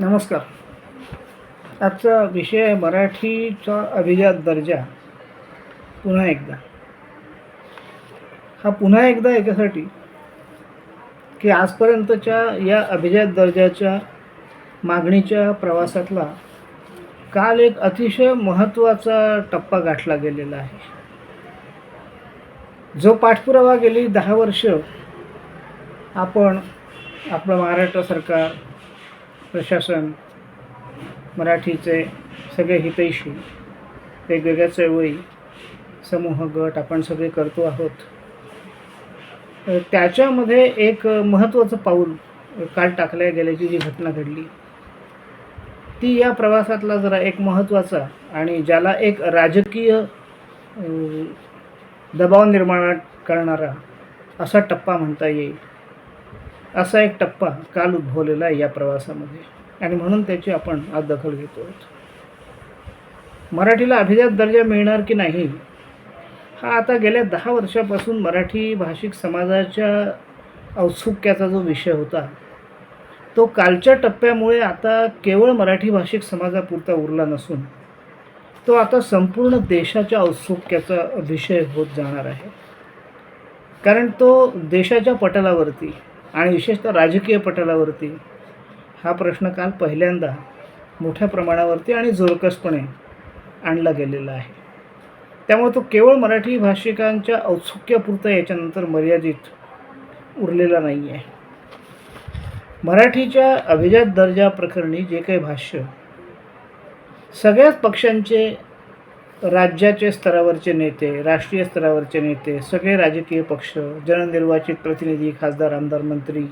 नमस्कार. आजचा विषय आहे मराठीचा अभिजात दर्जा. पुन्हा एकदा. हा पुन्हा एकदा याच्यासाठी की आजपर्यंतच्या या अभिजात दर्जाच्या मागणीच्या प्रवासातला काल एक अतिशय महत्त्वाचा टप्पा गाठला गेलेला आहे. जो पाठपुरावा गेली दहा वर्ष आपण आपलं महाराष्ट्र सरकार प्रशासन मराठीचे सगळे हितैषी वेगवेगळ्या चळवळी समूह गट आपण सगळे करतो आहोत. तर त्याच्यामध्ये एक महत्त्वाचं पाऊल काल टाकल्या गेल्याची जी घटना घडली ती या प्रवासातला जरा एक महत्त्वाचा आणि ज्याला एक राजकीय दबाव निर्माण करणारा असा टप्पा म्हणता येईल. असा एक टप्पा काल उद्भवलेला आहे या प्रवासामध्ये. आणि म्हणून त्याची आपण आज दखल घेतो. आहोत मराठीला अभिजात दर्जा मिळणार की नाही? हा आता गेल्या दहा वर्षापासून मराठी भाषिक समाजाच्या औत्सुक्याचा जो विषय होता तो कालच्या टप्प्यामुळे आता केवळ मराठी भाषिक समाजापुरता उरला नसून तो आता संपूर्ण देशाच्या औत्सुक्याचा विषय होत जाणार आहे. कारण तो देशाच्या पटलावरती आणि विशेषतः राजकीय पटलावरती हा प्रश्न काल पहिल्यांदा मोठ्या प्रमाणावरती आणि जोरकसपणे आणला गेलेला आहे. त्यामुळे तो केवळ मराठी भाषिकांच्या औत्सुक्यापुरता याच्यानंतर मर्यादित उरलेला नाही आहे. मराठीच्या अभिजात दर्जा प्रकरणी जे काही भाष्य सगळ्याच पक्षांचे राज्याचे स्तरावरचे नेते राष्ट्रीय स्तरावरचे नेते सगळे राजकीय पक्ष जननिर्वाचित प्रतिनिधी खासदार आमदार मंत्री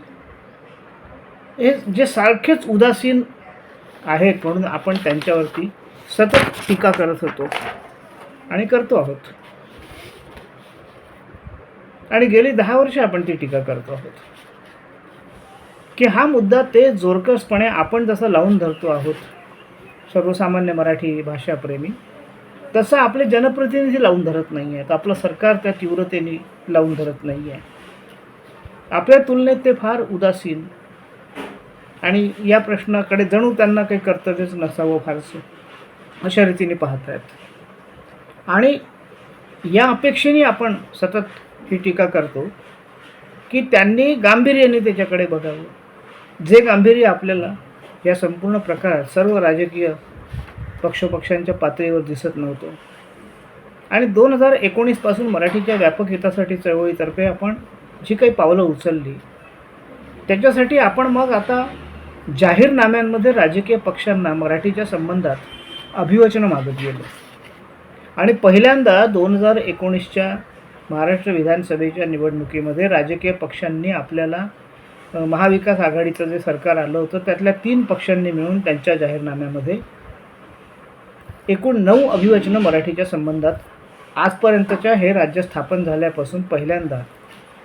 हे जे सारखेच उदासीन आहेत म्हणून आपण त्यांच्यावरती सतत टीका करत होतो आणि करतो आहोत. आणि गेली दहा वर्ष आपण ती टीका करतो आहोत. की हा मुद्दा ते जोरकसपणे आपण जसं लावून धरतो आहोत सर्वसामान्य मराठी भाषाप्रेमी तसं आपले जनप्रतिनिधी लावून धरत नाही आहेत आपलं सरकार त्या तीव्रतेने लावून धरत नाही आहे आपल्या तुलनेत ते फार उदासीन. आणि या प्रश्नाकडे जणू त्यांना काही कर्तव्यच नसावं फारसं अशा रीतीने पाहत आहेत आणि या अपेक्षेने आपण सतत ही टीका करतो की त्यांनी गांभीर्याने त्याच्याकडे बघावं. जे गांभीर्य आपल्याला या संपूर्ण प्रकारात सर्व राजकीय पक्षपक्षांच्या पातळीवर दिसत नव्हतं. आणि दोन हजार एकोणीसपासून मराठीच्या व्यापक हितासाठी चळवळीतर्फे आपण जी काही पावलं उचलली त्याच्यासाठी आपण मग आता जाहीरनाम्यांमध्ये राजकीय पक्षांना मराठीच्या संबंधात अभिवचनं मागत गेलो. आणि पहिल्यांदा दोन हजार एकोणीसच्या महाराष्ट्र विधानसभेच्या निवडणुकीमध्ये राजकीय पक्षांनी आपल्याला महाविकास आघाडीचं जे सरकार आलं होतं त्यातल्या तीन पक्षांनी मिळून त्यांच्या जाहीरनाम्यामध्ये एकूण नऊ अभिवचनं मराठीच्या संबंधात आजपर्यंतच्या हे राज्य स्थापन झाल्यापासून पहिल्यांदा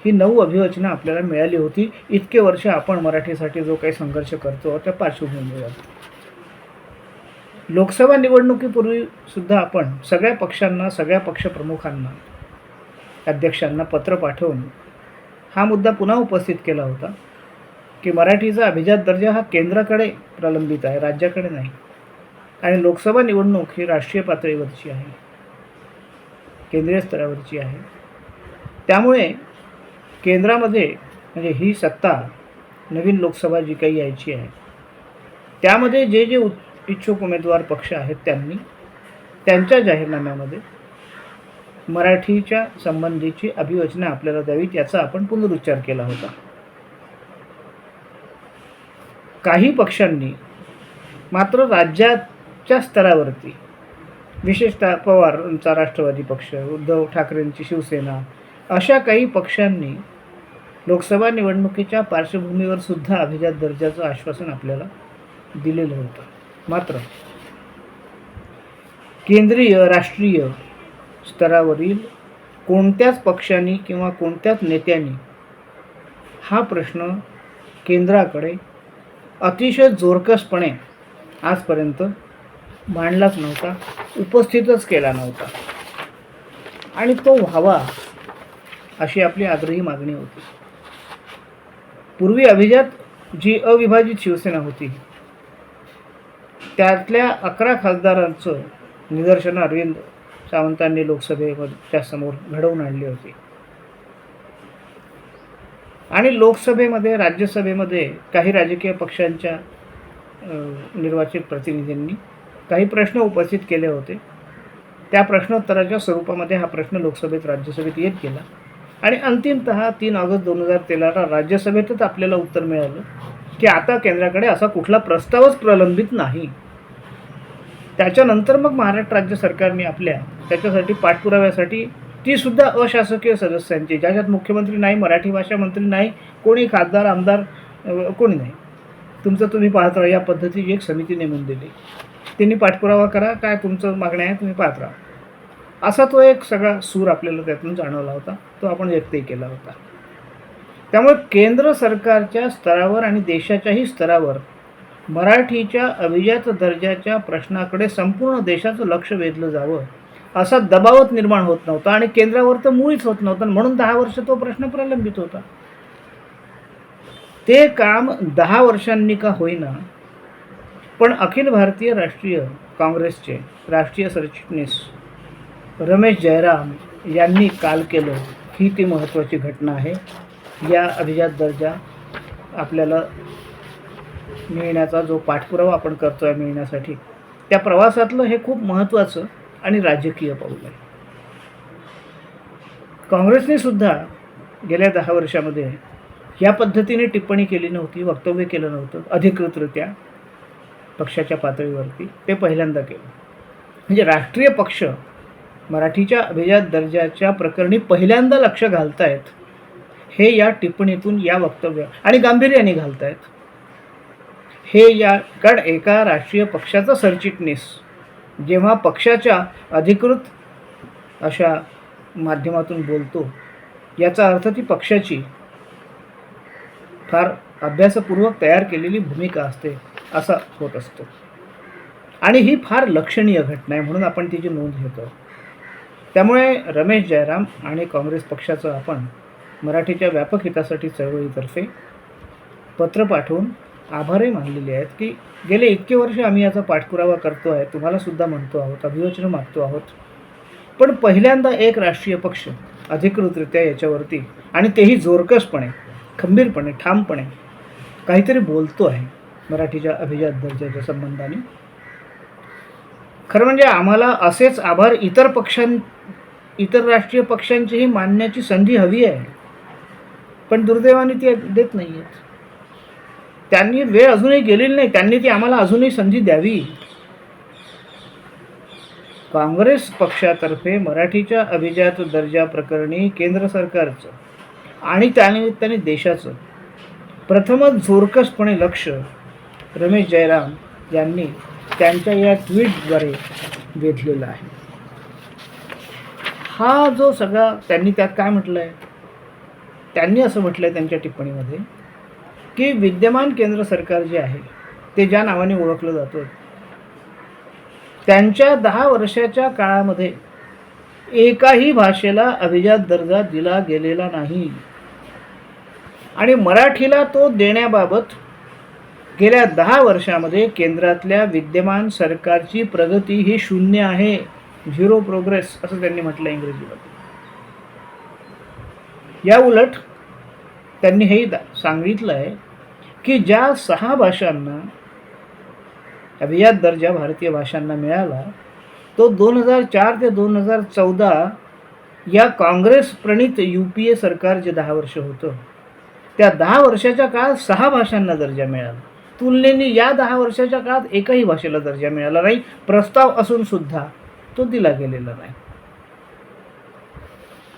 ही नऊ अभिवचनं आपल्याला मिळाली होती. इतके वर्ष आपण मराठीसाठी जो काही संघर्ष करतो त्या पार्श्वभूमीवर. लोकसभा निवडणुकीपूर्वी सुद्धा आपण सगळ्या पक्षांना सगळ्या पक्षप्रमुखांना अध्यक्षांना पत्र पाठवून हा मुद्दा पुन्हा उपस्थित केला होता की मराठीचा अभिजात दर्जा हा केंद्राकडे प्रलंबित आहे राज्याकडे नाही. आणि लोकसभा निवडणूक ही राष्ट्रीय पातळीवरची आहे. केंद्रीय स्तरावरची आहे. त्यामुळे केंद्रामध्ये म्हणजे ही सत्ता नवीन लोकसभा जी काही यायची आहे त्यामध्ये जे जे उत- इच्छुक उमेदवार पक्ष आहेत त्यांनी त्यांच्या जाहीरनाम्यामध्ये मराठीच्या संबंधीची अभिवचना आपल्याला द्यावी याचा आपण पुनरुच्चार केला होता. काही पक्षांनी मात्र राज्यात राज्याच्या स्तरावरती विशेषतः पवारांचा राष्ट्रवादी पक्ष उद्धव ठाकरेंची शिवसेना अशा काही पक्षांनी लोकसभा निवडणुकीच्या पार्श्वभूमीवर सुद्धा अभिजात दर्जाचं आश्वासन आपल्याला दिलेलं होतं. मात्र केंद्रीय राष्ट्रीय स्तरावरील कोणत्याच पक्षांनी किंवा कोणत्याच नेत्यांनी हा प्रश्न केंद्राकडे अतिशय जोरकसपणे आजपर्यंत मांडलाच नव्हता. उपस्थितच केला नव्हता. आणि तो व्हावा अशी आपली आग्रही मागणी होती. पूर्वी अभिजात जी अविभाजित शिवसेना होती त्यातल्या अकरा खासदारांचं निदर्शन अरविंद सावंतांनी लोकसभेच्या समोर घडवून आणली होती. आणि लोकसभेमध्ये राज्यसभेमध्ये काही राजकीय पक्षांच्या निर्वाचित प्रतिनिधींनी काही प्रश्न उपस्थित केले होते. त्या प्रश्नोत्तराच्या स्वरूपामध्ये हा प्रश्न लोकसभेत राज्यसभेत येत गेला. आणि अंतिमत तीन ऑगस्ट दोन हजार तेराला राज्यसभेतच आपल्याला उत्तर मिळालं की आता केंद्राकडे असा कुठला प्रस्तावच प्रलंबित नाही. त्याच्यानंतर मग महाराष्ट्र राज्य सरकारने आपल्या त्याच्यासाठी पाठपुराव्यासाठी ती सुद्धा अशासकीय सदस्यांची ज्याच्यात मुख्यमंत्री नाही मराठी भाषा मंत्री नाही कोणी खासदार आमदार कोणी नाही. तुमचं तुम्ही पाहत राहा या पद्धतीची एक समिती नेमून दिली. त्यांनी पाठपुरावा करा काय तुमचं मागण्या आहे तुम्ही पाहत राहा. असा तो एक सगळा सूर आपल्याला त्यातून जाणवला होता तो आपण व्यक्तही केला होता. त्यामुळे केंद्र सरकारच्या स्तरावर आणि देशाच्याही स्तरावर मराठीच्या अभिजात दर्जाच्या प्रश्नाकडे संपूर्ण देशाचं लक्ष वेधलं जावं असा दबावच निर्माण होत नव्हता आणि केंद्रावर तर मुळीच होत नव्हतं म्हणून दहा वर्ष तो प्रश्न प्रलंबित होता. ते काम दहा वर्षांनी का होईना पण अखिल भारतीय राष्ट्रीय काँग्रेसचे राष्ट्रीय सरचिटणीस रमेश जयराम यांनी काल केलं ही ती महत्त्वाची घटना आहे. या अभिजात दर्जा आपल्याला मिळण्याचा जो पाठपुरावा आपण करतो आहे मिळण्यासाठी त्या प्रवासातलं हे खूप महत्त्वाचं आणि राजकीय पाऊल आहे. काँग्रेसने सुद्धा गेल्या दहा वर्षामध्ये या पद्धतीने टिप्पणी केली नव्हती वक्तव्य केलं नव्हतं अधिकृतरित्या पक्षाच्या पातळीवरती ते पहिल्यांदा केलं. म्हणजे राष्ट्रीय पक्ष मराठीच्या अभिजात दर्जाच्या प्रकरणी पहिल्यांदा लक्ष घालतायत हे या टिप्पणीतून या वक्तव्य आणि गांभीर्याने घालतायत. हे या कारण एका राष्ट्रीय पक्षाचा सरचिटणीस जेव्हा पक्षाच्या अधिकृत अशा माध्यमातून बोलतो याचा अर्थ ती पक्षाची फार अभ्यासपूर्वक तयार केलेली भूमिका असते. असा होत असतो. आणि ही फार लक्षणीय घटना आहे म्हणून आपण तिची नोंद घेतो. त्यामुळे रमेश जयराम आणि काँग्रेस पक्षाचं आपण मराठीच्या व्यापक हितासाठी चळवळीतर्फे पत्र पाठवून आभारही मानलेले आहेत की गेले इतके वर्ष आम्ही याचा पाठपुरावा करतो आहे तुम्हालासुद्धा म्हणतो आहोत अभिवचनं मागतो आहोत. पण पहिल्यांदा एक राष्ट्रीय पक्ष अधिकृतरित्या याच्यावरती आणि तेही जोरकसपणे खंबीरपणे ठामपणे काहीतरी बोलतो आहे. मराठीच्या अभिजात दर्जाच्या संबंधाने. खरं म्हणजे आम्हाला असेच आभार इतर पक्षां इतर राष्ट्रीय पक्षांचीही मानण्याची संधी हवी आहे. पण दुर्दैवाने ती देत नाही आहेत त्यांनी वेळ अजूनही गेलेली नाही त्यांनी ती आम्हाला अजूनही संधी द्यावी. काँग्रेस पक्षातर्फे मराठीच्या अभिजात दर्जा प्रकरणी केंद्र सरकारचं आणि त्यानिमित्ताने देशाचं प्रथमच झोरकसपणे लक्ष रमेश जयराम यांनी त्यांच्या या ट्विटद्वारे वेधलेला आहे. हा जो सगळा त्यांनी त्यात काय म्हटलं आहे त्यांनी असं म्हटलं आहे त्यांच्या टिप्पणीमध्ये की विद्यमान केंद्र सरकार जे आहे ते ज्या नावाने ओळखलं जातं त्यांच्या दहा वर्षाच्या काळामध्ये एकाही भाषेला अभिजात दर्जा दिला गेलेला नाही. आणि मराठीला तो देण्याबाबत गेल्या दहा वर्षामध्ये केंद्रातल्या विद्यमान सरकारची प्रगती ही शून्य आहे. झिरो प्रोग्रेस असं त्यांनी म्हटलं इंग्रजीमध्ये. या उलट त्यांनी हे दा- सांगितलं आहे की ज्या सहा भाषांना अभियात दर्जा भारतीय भाषांना मिळाला तो दोन हजार चार ते दोन हजार चौदा या काँग्रेस प्रणित यू पी ए सरकार जे दहा वर्ष होतं त्या दहा वर्षाच्या काळात सहा भाषांना दर्जा मिळाला. तुलनेने या दहा वर्षाच्या काळात एकाही भाषेला दर्जा मिळाला नाही. प्रस्ताव असून सुद्धा तो दिला गेलेला नाही.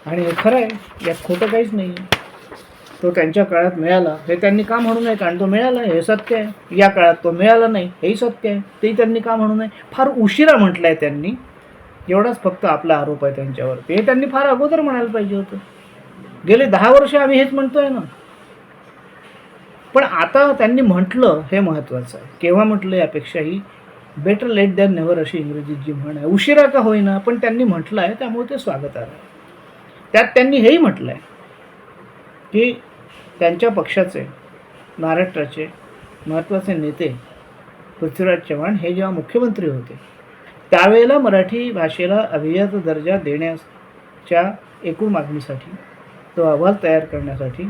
आणि हे खरं आहे यात खोटं काहीच नाही. तो त्यांच्या काळात मिळाला. हे त्यांनी का म्हणू नये? कारण तो मिळाला हे सत्य आहे. या काळात तो मिळाला नाही हेही सत्य आहे. तेही त्यांनी का म्हणू नये? फार उशिरा म्हटलं आहे त्यांनी. एवढाच फक्त आपला आरोप आहे त्यांच्यावरती. हे त्यांनी फार अगोदर म्हणायला पाहिजे होतं. गेले दहा वर्ष आम्ही हेच म्हणतोय ना. पण आता त्यांनी म्हटलं हे महत्त्वाचं आहे. केव्हा म्हटलं यापेक्षाही बेटर लेट दॅन नेवर अशी इंग्रजीत जी म्हण आहे. उशिरा का होईना पण त्यांनी म्हटलं आहे त्यामुळे ते स्वागत आहे. त्यात त्यांनी हेही म्हटलं आहे की त्यांच्या पक्षाचे महाराष्ट्राचे महत्त्वाचे नेते पृथ्वीराज चव्हाण हे जेव्हा मुख्यमंत्री होते त्यावेळेला मराठी भाषेला अभिजात दर्जा देण्याच्या एकूण मागणीसाठी तो अहवाल तयार करण्यासाठी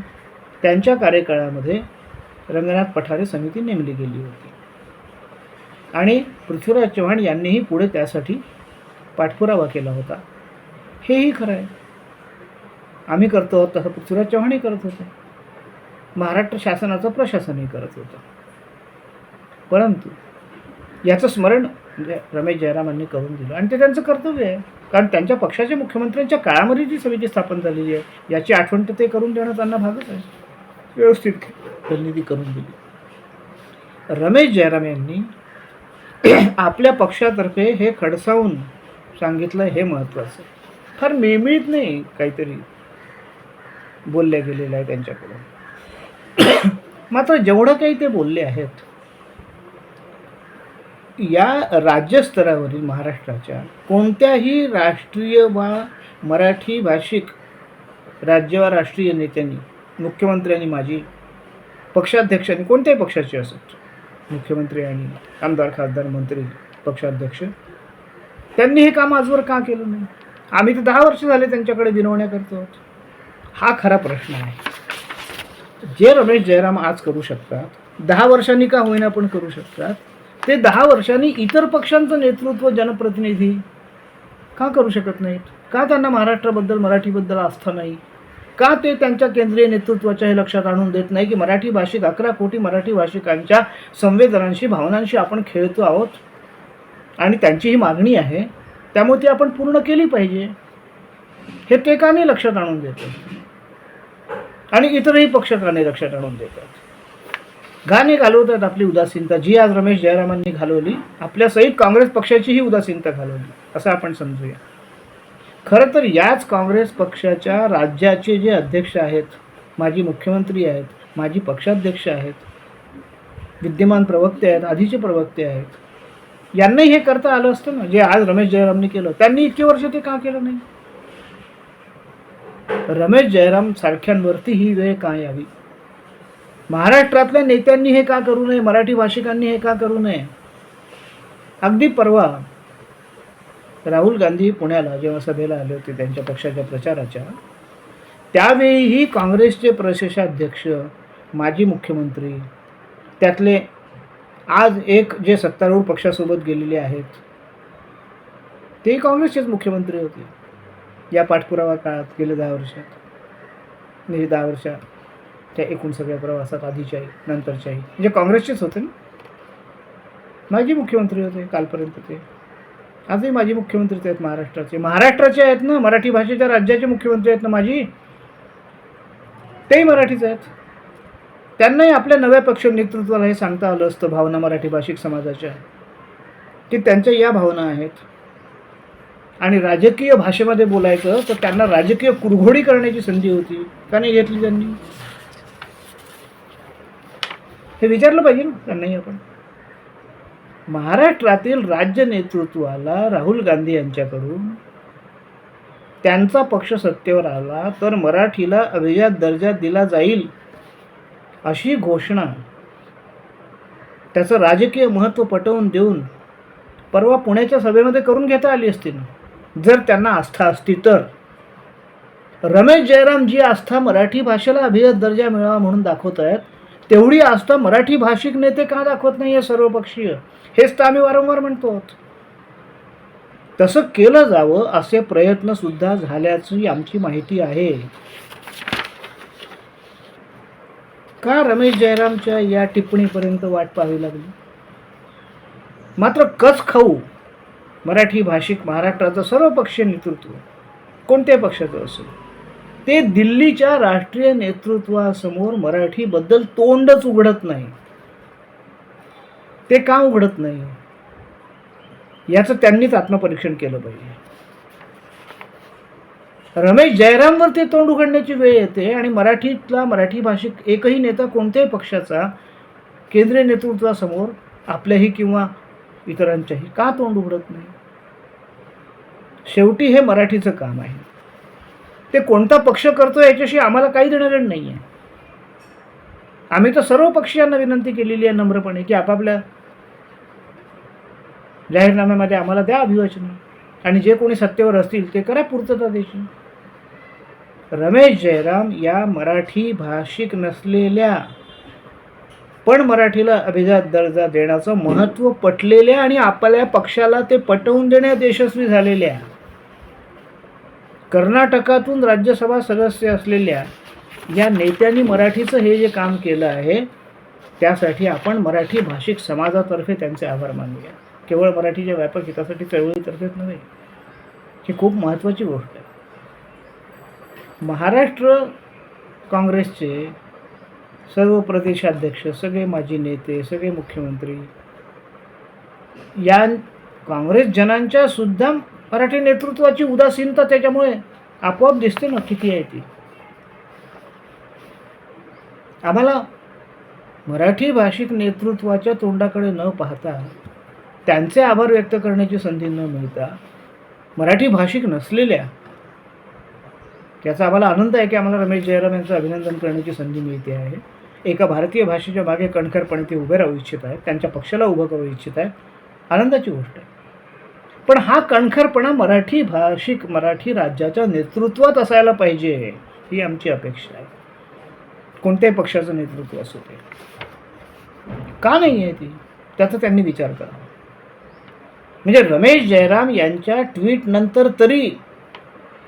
त्यांच्या कार्यकाळामध्ये रंगनाथ पठारे समिती नेमली गेली होती. आणि पृथ्वीराज चव्हाण यांनीही पुढे त्यासाठी पाठपुरावा केला होता. हेही खरं आहे. आम्ही करतो आहोत तसं पृथ्वीराज चव्हाणही करत होते. महाराष्ट्र शासनाचं प्रशासनही करत होतं. परंतु याचं स्मरण म्हणजे रमेश जयरामांनी करून दिलं. आणि ते त्यांचं कर्तव्य आहे. कारण त्यांच्या पक्षाच्या मुख्यमंत्र्यांच्या काळामध्ये जी समिती स्थापन झालेली आहे याची आठवण तर ते करून देणं त्यांना भागच आहे. व्यवस्थित त्यांनी ती करून दिली. रमेश जयराम यांनी आपल्या पक्षातर्फे हे खडसावून सांगितलं हे महत्त्वाचं. फार मिळमिळत नाही काहीतरी बोलल्या गेलेलं आहे त्यांच्याकडून. मात्र जेवढं काही ते बोलले आहेत या राज्यस्तरावरील महाराष्ट्राच्या कोणत्याही राष्ट्रीय वा मराठी भाषिक राज्य वा राष्ट्रीय नेत्यांनी मुख्यमंत्र्यांनी माझी पक्षाध्यक्षांनी कोणत्याही पक्षाचे असत मुख्यमंत्री आणि आमदार खासदार मंत्री पक्षाध्यक्ष. त्यांनी हे काम आजवर का केलं नाही? आम्ही तर दहा वर्ष झाले त्यांच्याकडे विनवण्या करतो आहोत. हा खरा प्रश्न आहे. जे रमेश जयराम आज करू शकतात दहा वर्षांनी का होईना पण करू शकतात ते दहा वर्षांनी इतर पक्षांचं नेतृत्व जनप्रतिनिधी का करू शकत नाहीत? का त्यांना महाराष्ट्राबद्दल मराठीबद्दल आस्था नाही? का ते त्यांच्या केंद्रीय नेतृत्वाच्या हे लक्षात आणून देत नाही की मराठी भाषिक अकरा कोटी मराठी भाषिकांच्या संवेदनांशी भावनांशी आपण खेळतो आहोत? आणि त्यांची ही मागणी आहे त्यामुळे ती आपण पूर्ण केली पाहिजे. हे ते का नाही लक्षात आणून देतात. आणि इतरही पक्ष का नाही लक्षात आणून देतात. गाणे घालवतात आपली उदासीनता. जी आज रमेश जयरामांनी घालवली आपल्या सहित काँग्रेस पक्षाचीही उदासीनता घालवली असं आपण समजूया. खरं तर याच काँग्रेस पक्षाच्या राज्याचे जे अध्यक्ष आहेत माजी मुख्यमंत्री आहेत माजी पक्षाध्यक्ष आहेत विद्यमान प्रवक्ते आहेत आधीचे प्रवक्ते आहेत यांनाही हे करता आलं असतं ना? जे आज रमेश जयरामने केलं त्यांनी इतके वर्ष ते का केलं नाही? रमेश जयराम सारख्यांवरती ही वेळ का यावी? महाराष्ट्रातल्या नेत्यांनी हे का करू नये? मराठी भाषिकांनी हे का करू नये? अगदी परवा राहुल गांधी पुण्याला जेव्हा सभेला आले होते त्यांच्या पक्षाच्या प्रचाराच्या त्यावेळीही काँग्रेसचे प्रदेशाध्यक्ष माजी मुख्यमंत्री त्यातले आज एक जे सत्तारूढ पक्षासोबत गेलेले आहेत तेही काँग्रेसचेच मुख्यमंत्री होते. या पाठपुरावा काळात गेल्या दहा वर्षात म्हणजे दहा वर्षात त्या एकूण सगळ्या प्रवासात आधीच्याही नंतरच्याही म्हणजे काँग्रेसचेच होते ना? माजी मुख्यमंत्री होते कालपर्यंत ते. आजही माजी मुख्यमंत्री ते आहेत महाराष्ट्राचे. महाराष्ट्राचे आहेत ना मराठी भाषेच्या राज्याचे मुख्यमंत्री आहेत ना माजी? तेही मराठीच आहेत. त्यांनाही आपल्या नव्या पक्ष नेतृत्वाला हे सांगता आलं असतं भावना मराठी भाषिक समाजाच्या की त्यांच्या या भावना आहेत. आणि राजकीय भाषेमध्ये बोलायचं तर त्यांना राजकीय कुरघोडी करण्याची संधी होती. का नाही घेतली त्यांनी? हे विचारलं पाहिजे ना त्यांनाही आपण. महाराष्ट्रातील राज्य नेतृत्वाला राहुल गांधी यांच्याकडून त्यांचा पक्ष सत्तेवर आला तर मराठीला अभिजात दर्जा दिला जाईल अशी घोषणा त्याचं राजकीय महत्त्व पटवून देऊन परवा पुण्याच्या सभेमध्ये करून घेता आली असती ना. जर त्यांना आस्था असती तर. रमेश जयराम जी आस्था मराठी भाषेला अभिजात दर्जा मिळावा म्हणून दाखवत आहेत तेवढी आस्था मराठी भाषिक नेते का दाखवत नाही आहे सर्वपक्षीय? हेच तर आम्ही वारंवार म्हणतो आहोत. तसं केलं जावं असे प्रयत्न सुद्धा झाल्याची आमची माहिती आहे. का रमेश जयरामच्या या टिप्पणीपर्यंत वाट पाहावी लागली? मात्र कच खाऊ मराठी भाषिक महाराष्ट्राचं सर्व पक्षीय नेतृत्व कोणत्या पक्षाचं असेल? ते दिल्लीच्या राष्ट्रीय नेतृत्वासमोर मराठीबद्दल तोंडच उघडत नाही. ते का उघडत नाही? याचं त्यांनीच आत्मपरीक्षण केलं पाहिजे. रमेश जयरामवर ते तोंड उघडण्याची वेळ येते आणि मराठीतला मराठी भाषिक एकही नेता कोणत्याही पक्षाचा केंद्रीय नेतृत्वासमोर आपल्याही किंवा इतरांच्याही का तोंड उघडत नाही? शेवटी हे मराठीचं काम आहे. ते कोणता पक्ष करतो याच्याशी आम्हाला काही देणं नाही आहे आम्ही तर सर्व पक्षीयांना विनंती केलेली आहे नम्रपणे की आपापल्या जाहीरनाम्यामध्ये आम्हाला द्या अभिवाचना. आणि जे कोणी सत्तेवर असतील ते करा पूर्तता देशी. रमेश जयराम या मराठी भाषिक नसलेल्या पण मराठीला अभिजात दर्जा देण्याचं महत्त्व पटलेल्या आणि आपल्या पक्षाला ते पटवून देण्यात यशस्वी झालेल्या कर्नाटकातून राज्यसभा सदस्य असलेल्या या नेत्यांनी मराठीचं हे जे काम केलं आहे त्यासाठी आपण मराठी भाषिक समाजातर्फे त्यांचे आभार मानूया. केवळ मराठीच्या व्यापक हितासाठी चळवळीतर्फेच नव्हे ही खूप महत्त्वाची गोष्ट आहे. महाराष्ट्र काँग्रेसचे सर्व प्रदेशाध्यक्ष सगळे माजी नेते सगळे मुख्यमंत्री या काँग्रेस जनांच्या सुद्धा मराठी नेतृत्वाची उदासीनता त्याच्यामुळे आपोआप दिसते ना किती आहे ती. आम्हाला मराठी भाषिक नेतृत्वाच्या तोंडाकडे न पाहता त्यांचे आभार व्यक्त करण्याची संधी न मिळता मराठी भाषिक नसलेल्या त्याचा आम्हाला आनंद आहे की आम्हाला रमेश जयराम यांचं अभिनंदन करण्याची संधी मिळते आहे. एका भारतीय भाषेच्या मागे कणखरपणे ते उभे राहू इच्छित आहेत त्यांच्या पक्षाला उभं करू इच्छित आहेत. आनंदाची गोष्ट आहे. पण हा कणखरपणा मराठी भाषिक मराठी राज्याच्या नेतृत्वात असायला पाहिजे ही आमची अपेक्षा आहे. कोणत्याही पक्षाचं नेतृत्व असू ते का नाही आहे ती? त्याचा त्यांनी विचार करावा म्हणजे रमेश जयराम यांच्या ट्विटनंतर तरी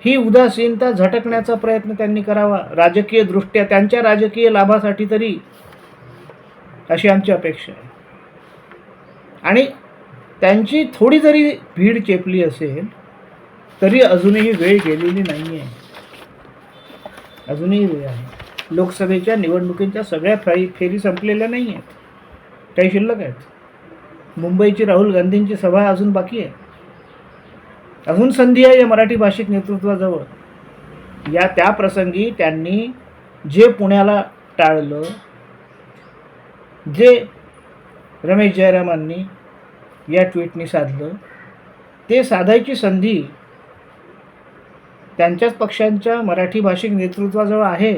ही उदासीनता झटकण्याचा प्रयत्न त्यांनी करावा. राजकीय दृष्ट्या त्यांच्या राजकीय लाभासाठी तरी अशी आमची अपेक्षा आहे. आणि त्यांची थोडी जरी भीड चेपली असेल तरी अजूनही वेळ गेलेली नाही आहे अजूनही वेळ आहे. लोकसभेच्या निवडणुकींच्या सगळ्या फाई फेरी संपलेल्या नाही आहेत काही शिल्लक आहेत. मुंबईची राहुल गांधींची सभा अजून बाकी आहे. अजून संधी आहे या मराठी भाषिक नेतृत्वाजवळ. या त्या प्रसंगी त्यांनी जे पुण्याला टाळलं जे रमेश जयरामांनी या ट्विटनी साधलं. ते साधायची संधी त्यांच्याच पक्षांच्या मराठी भाषिक नेतृत्वाजवळ आहे.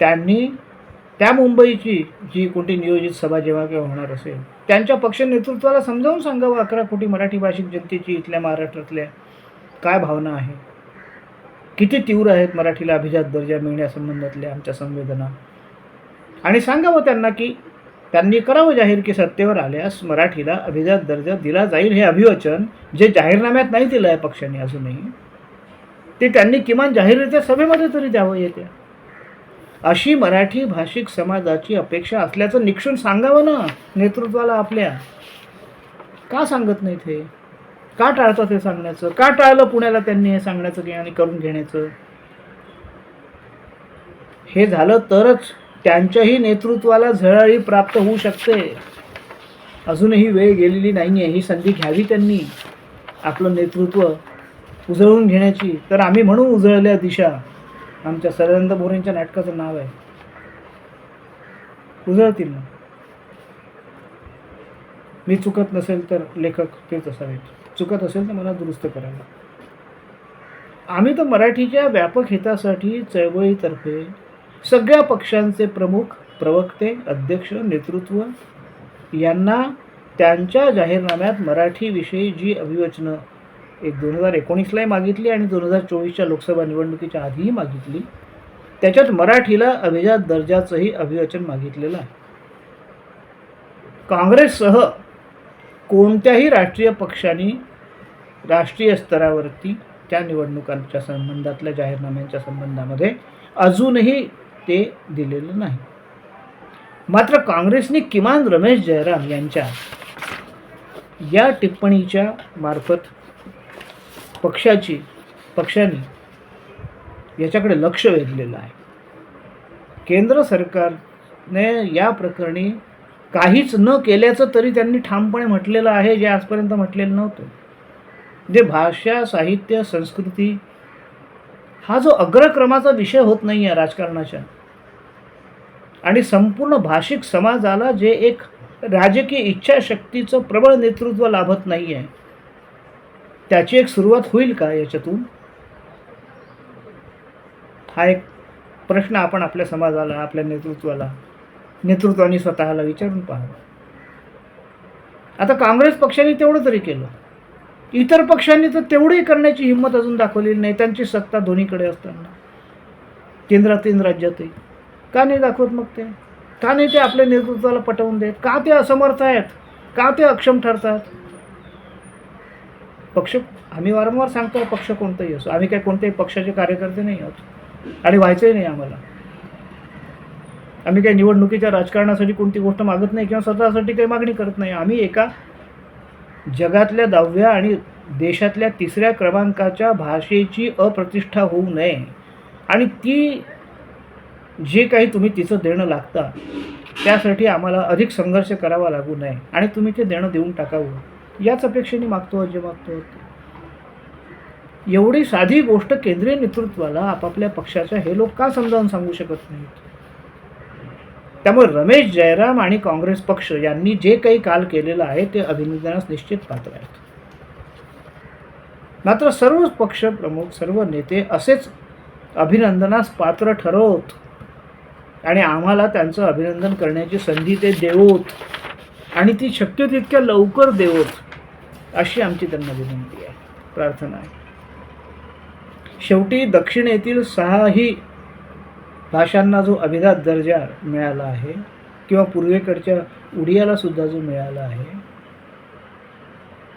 त्यांनी त्या मुंबईची जी कोणती नियोजित सभा जेव्हा किंवा होणार असेल त्यांच्या पक्ष नेतृत्वाला समजावून सांगावं अकरा कोटी मराठी भाषिक जनतेची इथल्या महाराष्ट्रातल्या काय भावना आहे. किती तीव्र आहेत मराठीला अभिजात दर्जा मिळण्यासंबंधातल्या आमच्या संवेदना. आणि सांगावं त्यांना की त्यांनी करावं जाहीर की सत्तेवर आल्यास मराठीला अभिजात दर्जा दिला जाईल हे अभिवचन जे जाहीरनाम्यात नाही दिलं आहे पक्षाने अजूनही ते त्यांनी किमान जाहीररित्या सभेमध्ये तरी द्यावं येते. अशी मराठी भाषिक समाजाची अपेक्षा असल्याचं निक्षून सांगावं ना नेतृत्वाला आपल्या. का सांगत नाहीत हे? का टाळतात हे सांगण्याचं? का टाळलं पुण्याला त्यांनी हे सांगण्याचं की आणि करून घेण्याचं? हे झालं तरच त्यांच्याही नेतृत्वाला झळाळी प्राप्त होऊ शकते. अजूनही वेळ गेलेली नाही आहे ही संधी घ्यावी त्यांनी. आपलं नेतृत्व उजळून घेण्याची. तर आम्ही म्हणू उजळल्या दिशा. आमच्या सदानंद भोरेंच्या नाटकाचं नाव आहे. उजळतील ना? मी चुकत नसेल तर लेखक तेच असावेत. चुकत असेल तर मला दुरुस्त करायला. आम्ही तर मराठीच्या व्यापक हितासाठी चळवळीतर्फे सगळ्या पक्षांचे प्रमुख प्रवक्ते अध्यक्ष नेतृत्व यांना त्यांच्या जाहीरनाम्यात मराठीविषयी जी अभिवचनं एक दोन हजार एकोणीसलाही मागितली आणि दोन हजार चोवीसच्या लोकसभा निवडणुकीच्या आधीही मागितली. त्याच्यात मराठीला अभिजात दर्जाचंही अभिवचन मागितलेलं आहे. काँग्रेससह कोणत्याही राष्ट्रीय पक्षांनी राष्ट्रीय स्तरावरती त्या निवडणुकांच्या संबंधातल्या जाहीरनाम्यांच्या संबंधामध्ये अजूनही ते दिलेलं नाही. मात्र काँग्रेसने किमान रमेश जयराम यांच्या या टिप्पणीच्या मार्फत पक्षाची पक्षाने याच्याकडे लक्ष वेधलेलं आहे. केंद्र सरकारने या प्रकरणी काहीच न केल्याचं तरी त्यांनी ठामपणे म्हटलेलं आहे जे आजपर्यंत म्हटलेलं नव्हतं. जे भाषा साहित्य संस्कृती हा जो अग्रक्रमाचा विषय होत नाही आहे राजकारणाच्या आणि संपूर्ण भाषिक समाजाला जे एक राजकीय इच्छाशक्तीचं प्रबळ नेतृत्व लाभत नाही आहे त्याची एक सुरुवात होईल का याच्यातून? हा एक प्रश्न आपण आपल्या समाजाला आपल्या नेतृत्वाला नेतृत्वाने स्वतःला विचारून पाहावा. आता काँग्रेस पक्षाने तेवढं तरी केलं. इतर पक्षांनी तर तेवढी करण्याची हिंमत अजून दाखवलेली नाही. त्यांची सत्ता दोन्हीकडे असताना. केंद्रातील राज्यातही. का नाही दाखवत मग ते? का नाही ते आपल्या नेतृत्वाला पटवून देत? का ते असमर्थ आहेत? का ते अक्षम ठरतात? पक्ष आम्ही वारंवार सांगतो पक्ष कोणताही असो. आम्ही काय कोणत्याही पक्षाचे कार्यकर्ते नाही आहोत. आणि व्हायचंही नाही आम्हाला. आम्ही काही निवडणुकीच्या राजकारणासाठी कोणती गोष्ट मागत नाही किंवा स्वतःसाठी काही मागणी करत नाही. आम्ही एका जगातल्या दहाव्या आणि देशातल्या तिसऱ्या क्रमांकाच्या भाषेची अप्रतिष्ठा होऊ नये. आणि ती जे काही तुम्ही तिचं देणं लागता त्यासाठी आम्हाला अधिक संघर्ष करावा लागू नये आणि तुम्ही ते देणं देऊन टाकावं. याच अपेक्षेने मागतो जे मागतो. एवढी साधी गोष्ट केंद्रीय नेतृत्वाला आपापल्या पक्षाच्या हे लोक का समजावून सांगू शकत नाहीत? त्यामुळे रमेश जयराम आणि काँग्रेस पक्ष यांनी जे काही काल केलेलं आहे ते अभिनंदनास निश्चित पात्र आहेत. मात्र सर्व पक्ष प्रमुख सर्व नेते असेच अभिनंदनास पात्र ठरवत आणि आम्हाला त्यांचं अभिनंदन करण्याची संधी ते देवोत. आणि ती शक्य तितक्या लवकर देवोत अशी आमची त्यांना विनंती आहे. प्रार्थना आहे. शेवटी दक्षिणेतील सहाही भाषांना जो अभिजात दर्जा मिळाला आहे किंवा पूर्वेकडच्या उडियाला सुद्धा जो मिळाला आहे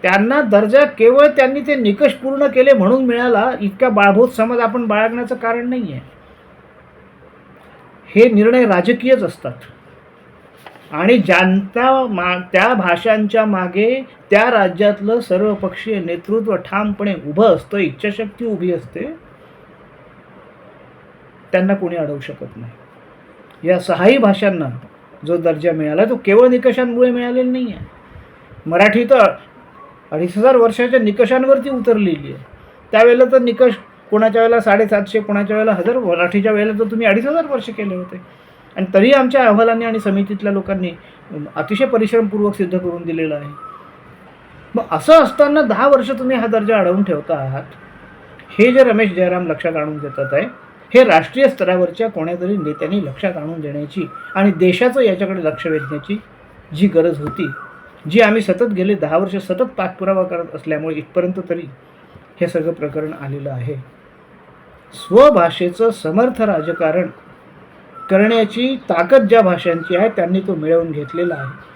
त्यांना दर्जा केवळ त्यांनी ते निकष पूर्ण केले म्हणून मिळाला इतका बाळभूत समज आपण बाळगण्याचं कारण नाही आहे हे निर्णय राजकीयच असतात. आणि ज्यांचा मा त्या भाषांच्या मागे त्या राज्यातलं सर्वपक्षीय नेतृत्व ठामपणे उभं असतं इच्छाशक्ती उभी असते त्यांना कोणी अडवू शकत नाही. या सहाही भाषांना जो दर्जा मिळाला तो केवळ निकषांमुळे मिळालेला नाही आहे मराठी तर अडीच हजार वर्षाच्या निकषांवरती उतरलेली आहे. त्यावेळेला तर निकष कोणाच्या वेळेला साडेसातशे कोणाच्या वेळेला हजार मराठीच्या वेळेला तर तुम्ही अडीच हजार वर्ष केले होते. आणि तरी आमच्या अहवालांनी आणि समितीतल्या लोकांनी अतिशय परिश्रमपूर्वक सिद्ध करून दिलेलं आहे. मग असं असताना दहा वर्ष तुम्ही हा दर्जा अडवून ठेवता आहात. हे जे रमेश जयराम लक्षात आणून देतात आहे हे राष्ट्रीय स्तरावरच्या कोण्यातरी नेत्यांनी लक्षात आणून देण्याची आणि देशाचं याच्याकडे लक्ष वेधण्याची जी गरज होती जी आम्ही सतत गेले दहा वर्ष सतत पाठपुरावा करत असल्यामुळे इथपर्यंत तरी हे सगळं प्रकरण आलेलं आहे. स्वभाषेचं समर्थ राजकारण करण्याची ताकद ज्या भाषांची आहे त्यांनी तो मिळवून घेतलेला आहे.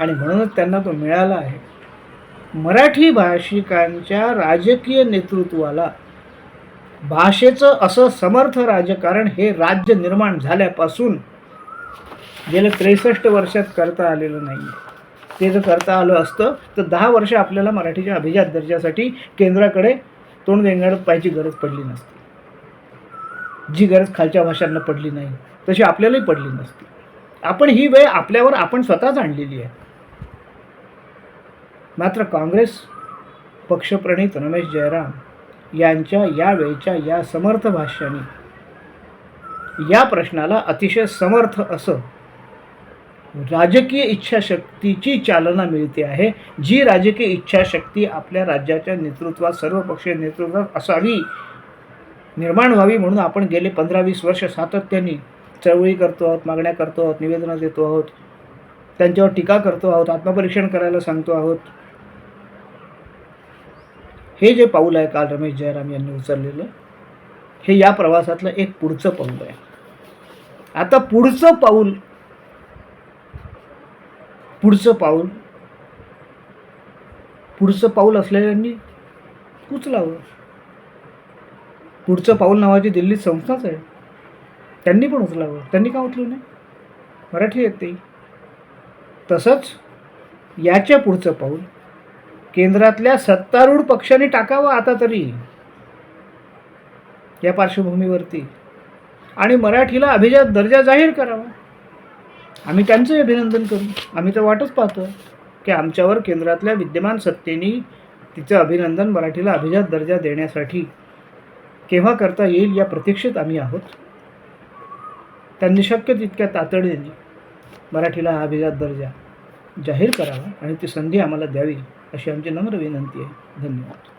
आणि म्हणूनच त्यांना तो मिळाला आहे. मराठी भाषिकांच्या राजकीय नेतृत्वाला भाषेचं असं समर्थ राजकारण हे राज्य निर्माण झाल्यापासून गेल्या त्रेसष्ट वर्षात करता आलेलं नाही. आहे ते जर करता आलं असतं तर दहा वर्ष आपल्याला मराठीच्या अभिजात दर्जासाठी केंद्राकडे तोंड देण्यात पाहिजे गरज पडली नसती. जी गरज खालच्या भाषांना पडली नाही तशी आपल्यालाही पडली नसती. आपण ही वेळ आपल्यावर आपण स्वतःच आणलेली आहे. मात्र काँग्रेस पक्षप्रणित रमेश जयराम यांच्या या वेळच्या या समर्थ भाष्याने या प्रश्नाला अतिशय समर्थ असं राजकीय इच्छाशक्तीची चालना मिळते आहे. जी राजकीय इच्छाशक्ती आपल्या राज्याच्या नेतृत्वात सर्वपक्षीय नेतृत्वात असावी निर्माण व्हावी म्हणून आपण गेले पंधरा वीस वर्ष सातत्याने चळवळी करतो आहोत मागण्या करतो आहोत निवेदनं देतो आहोत त्यांच्यावर टीका करतो आहोत आत्मपरीक्षण करायला सांगतो आहोत. हे जे पाऊल आहे काल रमेश जयराम यांनी उचललेलं हे या प्रवासातलं एक पुढचं पाऊल आहे. आता पुढचं पाऊल पुढचं पाऊल पुढचं पाऊल असलेल्यांनी उचलावं पुढचं पाऊल नावाची दिल्लीत संस्थाच आहे. त्यांनी पण उचलावं. त्यांनी का उचलू नये? मराठी येते तसंच याच्या पुढचं पाऊल केंद्रातल्या सत्तारूढ पक्षाने टाकावं आता तरी. या पार्श्वभूमीवरती. आणि मराठीला अभिजात दर्जा जाहीर करावा. आम्ही त्यांचंही अभिनंदन करू. आम्ही तर वाटच पाहतो की आमच्यावर केंद्रातल्या विद्यमान सत्तेने तिचं अभिनंदन मराठीला अभिजात दर्जा देण्यासाठी केव्हा करता येईल या प्रतीक्षेत आम्ही आहोत? त्यांनी शक्य तितक्या तातडीने मराठीला हा अभिजात दर्जा जाहीर करावा आणि ती संधी आम्हाला द्यावी अशी आमची नम्र विनंती आहे. धन्यवाद.